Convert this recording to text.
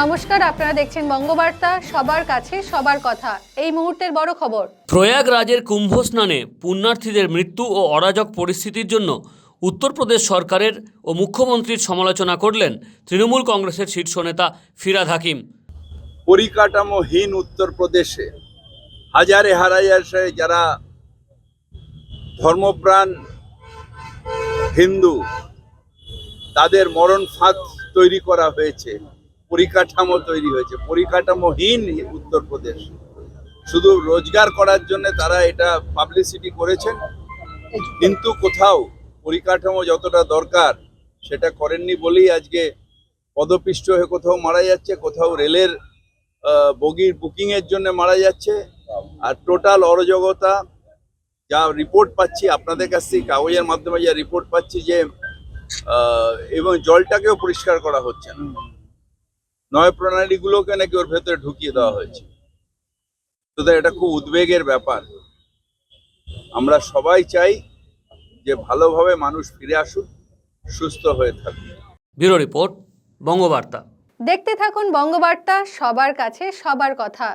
নমস্কার আপনারা দেখছেন বঙ্গবার্তা সবার কাছে সবার কথা। এই মুহূর্তের বড় খবর। প্রয়াগরাজের কুম্ভ স্নানে পুণ্যার্থীদের মৃত্যু ও অরাজক পরিস্থিতির জন্য উত্তরপ্রদেশ সরকারের ও মুখ্যমন্ত্রীর সমালোচনা করলেন তৃণমূল কংগ্রেসের শীর্ষ নেতা ফিরাদ হাকিম। পরিকাঠামোহীন উত্তরপ্রদেশে হাজারে হাজারে যারা ধর্মপ্রাণ হিন্দু তাদের মরণ ফাঁদ তৈরি করা হয়েছে। পরিকাঠামো তৈরি হয়েছে। পরিকাঠামোহীন উত্তরপ্রদেশ। শুধু রোজগার করার জন্য তারা এটা পাবলিসিটি করেছেন। কিন্তু কোথাও পরিকাঠামো যতটা দরকার সেটা করেননি বলেই আজকে পদপিষ্ট হয়ে কোথাও মারা যাচ্ছে, কোথাও রেলের বগির বুকিং এর জন্য মারা যাচ্ছে। আর টোটাল অরাজকতা যা রিপোর্ট পাচ্ছি, আপনাদের কাছ থেকে কাগজের মাধ্যমে যা রিপোর্ট পাচ্ছি যে এবং জলটাকেও পরিষ্কার করা হচ্ছে না। নয় প্রণালীগুলোকে নাকি ওর ভেতরে ঢুকিয়ে দেওয়া হয়েছে। তো এটা খুব উদ্বেগের ব্যাপার। আমরা সবাই চাই যে ভালোভাবে মানুষ ফিরে আসুক সুস্থ হয়ে থাকুক। Bureau report Bangabarta. দেখতে থাকুন বঙ্গবার্তা সবার কাছে সবার কথা।